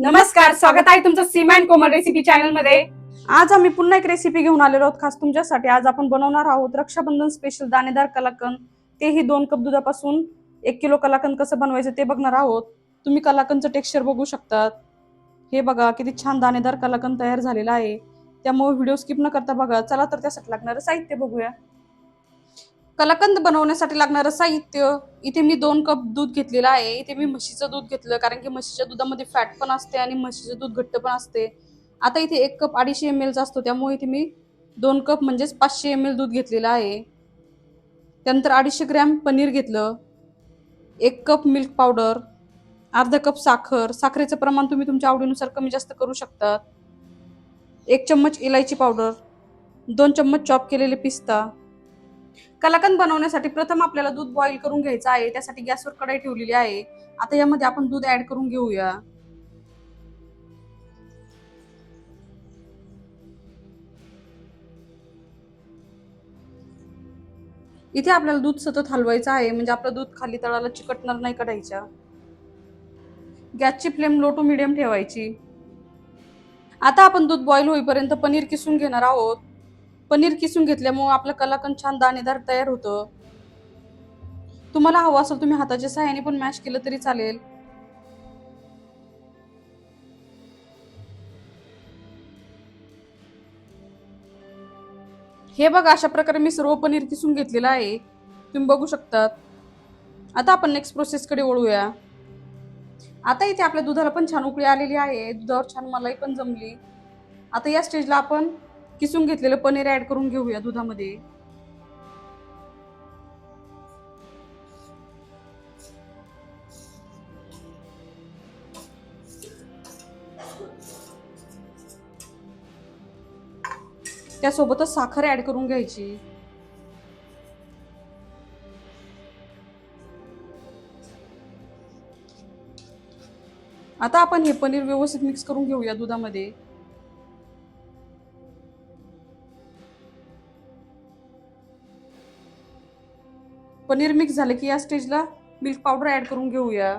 नमस्कार स्वागत आहे तुमचं सीमा अँड कोमल रेसिपी चॅनलमध्ये आज आम्ही पुन्हा एक रेसिपी घेऊन आलेलो आहोत खास तुमच्यासाठी. आज आपण बनवणार आहोत रक्षाबंधन स्पेशल दाणेदार कलाकंद. तेही दोन कप दुधापासून एक किलो कलाकंद कसं बनवायचं ते बघणार आहोत. तुम्ही कलाकंदचं टेक्स्चर बघू शकतात. हे बघा किती छान दाणेदार कलाकंद तयार झालेला आहे. त्यामुळे व्हिडिओ स्किप न करता बघा. चला तर त्यासाठी लागणारं साहित्य बघूया. कलाकंद बनवण्यासाठी लागणारं साहित्य इथे मी दोन कप दूध घेतलेलं आहे. इथे मी म्हशीचं दूध घेतलं कारण की म्हशीच्या दुधामध्ये फॅट पण असते आणि म्हशीचं दूध घट्ट पण असते. आता इथे एक कप अडीचशे एम एलचा असतो त्यामुळे इथे मी दोन कप म्हणजेच पाचशे एम एल दूध घेतलेलं आहे. त्यानंतर अडीचशे ग्रॅम पनीर घेतलं एक कप मिल्क पावडर अर्धा कप साखर. साखरेचं प्रमाण तुम्ही तुमच्या आवडीनुसार कमी जास्त करू शकता एक चम्मच इलायची पावडर दोन चम्मच चॉप केलेले पिस्ता कलाकंद बनवण्यासाठी प्रथम आपल्याला दूध बॉईल करून घ्यायचं आहे. त्यासाठी गॅसवर कढाई ठेवलेली आहे. आता यामध्ये आपण दूध ऍड करून घेऊया. इथे आपल्याला दूध सतत हलवायचं आहे. म्हणजे आपलं दूध खाली तळाला चिकटणार नाही कढाईच्या. गॅसची फ्लेम लो टू मिडियम ठेवायची. आता आपण दूध बॉईल होईपर्यंत पनीर किसून घेणार आहोत. पनीर किसून घेतल्यामुळे आपलं कलाकंद छान दाणेदार तयार होतं. तुम्हाला हवं असेल तुम्ही हाताच्या सहाय्याने पण मॅश केलं तरी चालेल. हे बघा अशा प्रकारे मी सर्व पनीर किसून घेतलेलं आहे. तुम्ही बघू शकतात. आता आपण नेक्स्ट प्रोसेसकडे वळूया. आता इथे आपल्या दुधाला पण छान उकळी आलेली आहे. दुधावर छान मलाई पण जमली. आता या स्टेजला आपण किसून घेतलेलं पनीर ऍड करून घेऊया दुधामध्ये. त्यासोबतच साखर ऍड करून घ्यायची. आता आपण हे पनीर व्यवस्थित मिक्स करून घेऊया दुधामध्ये. पनीर मिक्स झालं की या स्टेजला मिल्क पावडर ऍड करून घेऊया.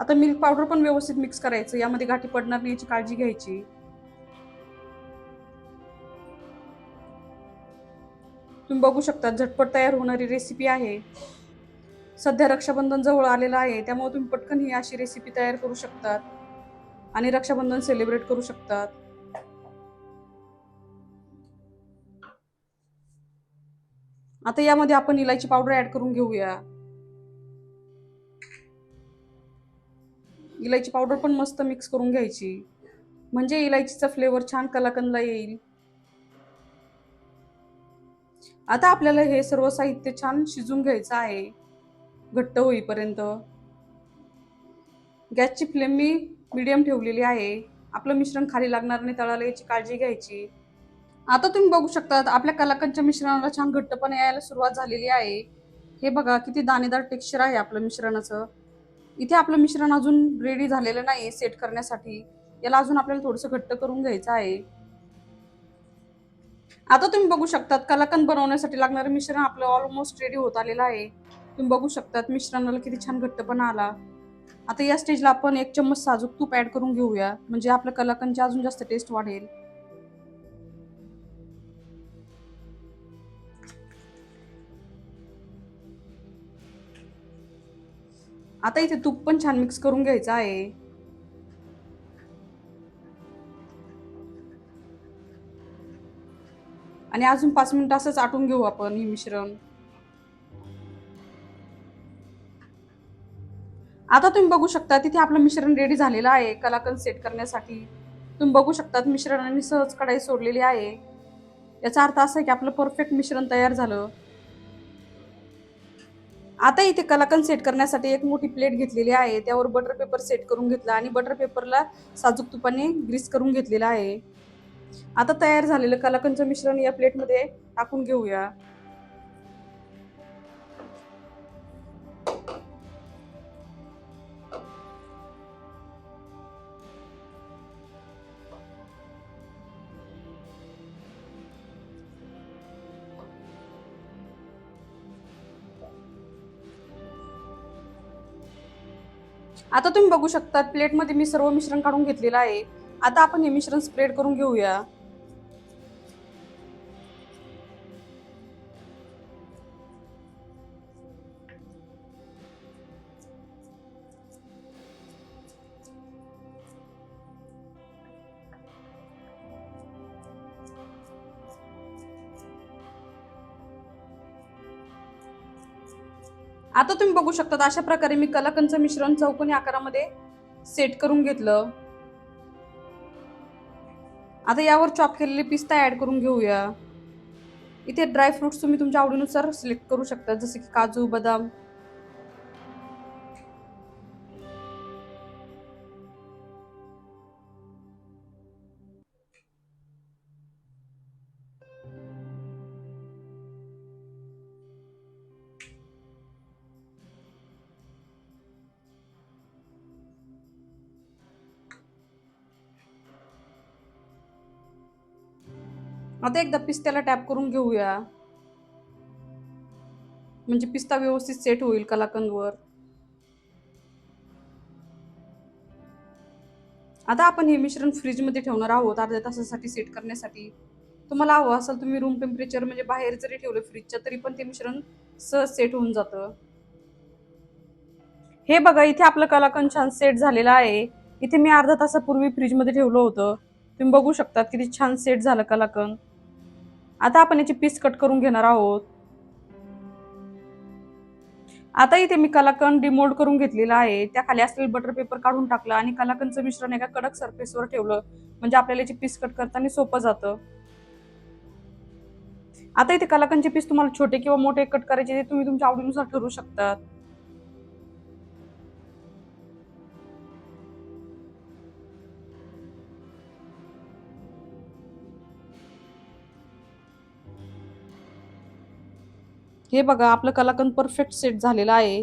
आता मिल्क पावडर पण व्यवस्थित मिक्स करायचं यामध्ये गाठी पडणार नाही याची काळजी घ्यायची. तुम्ही बघू शकता झटपट तयार होणारी रेसिपी आहे. सध्या रक्षाबंधन जवळ आलेलं आहे त्यामुळे तुम्ही पटकन ही अशी रेसिपी तयार करू शकतात आणि रक्षाबंधन सेलिब्रेट करू शकतात. आता यामध्ये आपण इलायची पावडर ऍड करून घेऊया. इलायची पावडर पण मस्त मिक्स करून घ्यायची. म्हणजे इलायचीचा फ्लेवर छान कलाकंदला येईल. आता आपल्याला हे सर्व साहित्य छान शिजून घ्यायचं आहे. घट्ट होईपर्यंत. गॅसची फ्लेम मी मीडियम ठेवलेली आहे. आपलं मिश्रण खाली लागणार नाही तळाला याची काळजी घ्यायची. आता तुम्ही बघू शकता आपल्या कलाकंदच्या मिश्रणाला छान घट्टपणा यायला सुरुवात झालेली आहे. हे बघा किती दाणेदार टेक्स्चर आहे आपलं मिश्रणाचं. इथे आपलं मिश्रण अजून रेडी झालेलं नाही सेट करण्यासाठी. याला अजून आपल्याला थोडंसं घट्ट करून घ्यायचं आहे. आता तुम्ही बघू शकतात कलाकंद बनवण्यासाठी लागणारं मिश्रण आपलं ऑलमोस्ट रेडी होत आलेलं आहे. तुम्ही बघू शकतात मिश्रणाला किती छान घट्टपणा आला. आता या स्टेजला आपण एक चम्मच साजूक तूप ऍड करून घेऊया. म्हणजे आपलं कलाकंदची अजून जास्त टेस्ट वाढेल. आता इथे तूप पण छान मिक्स करून घ्यायचं आहे. आणि अजून पाच मिनिटं असंच आटून घेऊ आपण हे मिश्रण. आता तुम्ही बघू शकता तिथे आपलं मिश्रण रेडी झालेलं आहे. कलाकंद सेट करण्यासाठी तुम्ही बघू शकता मिश्रणाने सहज कढाई सोडलेली आहे. याचा अर्थ असा आहे की आपलं परफेक्ट मिश्रण तयार झालं. आता इथे कलाकंद सेट करण्यासाठी एक मोठी प्लेट घेतलेली आहे. त्यावर बटर पेपर सेट करून घेतला आणि बटर पेपरला साजूक तुपाने ग्रीस करून घेतलेला आहे. आता तयार झालेलं कलाकंदचं मिश्रण या प्लेटमध्ये टाकून घेऊया. आता तुम्ही बघू शकता प्लेटमध्ये मी सर्व मिश्रण काढून घेतलेलं आहे. आता आपण हे मिश्रण स्प्रेड करून घेऊया. आता तुम्ही बघू शकता अशा प्रकारे मी कलाकंदचं मिश्रण चौकोनी आकारामध्ये सेट करून घेतलं. आता यावर चॉप केलेले पिस्ता ॲड करून घेऊया. इथे ड्रायफ्रुट्स तुम्ही तुमच्या आवडीनुसार सिलेक्ट करू शकता जसे की काजू बदाम. आता एकदा पिस्त्याला टॅप करून घेऊया. म्हणजे पिस्ता व्यवस्थित सेट होईल कलाकंदवर आता आपण हे मिश्रण फ्रीजमध्ये ठेवणार आहोत अर्ध्या तासासाठी सेट करण्यासाठी. तुम्हाला हवं असेल तुम्ही रूम टेम्परेचर म्हणजे बाहेर जरी ठेवलं फ्रीजच्या तरी पण ते मिश्रण सहज सेट होऊन जातं. हे बघा इथे आपलं कलाकंद छान सेट झालेलं आहे. इथे मी अर्धा तासापूर्वी फ्रीजमध्ये ठेवलं होतं. तुम्ही बघू शकता किती छान सेट झालं कलाकंद आता आपण याची पीस कट करून घेणार आहोत. आता इथे मी कलाकंद डिमोल्ड करून घेतलेला आहे. त्या खाली असलेलं बटर पेपर काढून टाकलं आणि कलाकंदचं मिश्रण एका कडक सरफेसवर ठेवलं. म्हणजे आपल्याला याची पीस कट करताना सोपं जातं. आता इथे कलाकंदचे पीस तुम्हाला छोटे किंवा मोठे कट करायचे ते तुम्ही तुमच्या आवडीनुसार ठरवू शकतात. हे बघा आपलं कलाकंद परफेक्ट सेट झालेलं आहे.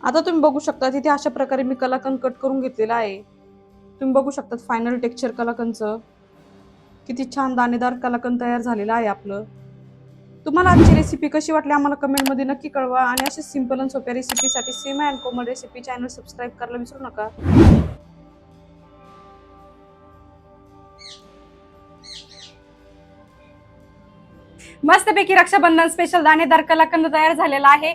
आता तुम्ही बघू शकता तिथे अशा प्रकारे मी कलाकंद कट करून घेतलेला आहे. तुम्ही बघू शकता फायनल टेक्स्चर कलाकंदचं. किती छान दाणेदार कलाकंद तयार झालेलं आहे आपलं. तुम्हाला आमची रेसिपी कशी वाटली आम्हाला कमेंटमध्ये नक्की कळवा. आणि अशा सिंपल आणि सोप्या रेसिपीसाठी Seema and Komal recipe channel subscribe करायला विसरू नका. मस्तपैकी रक्षाबंधन स्पेशल दाणेदार कलाकंद तयार झालेला आहे.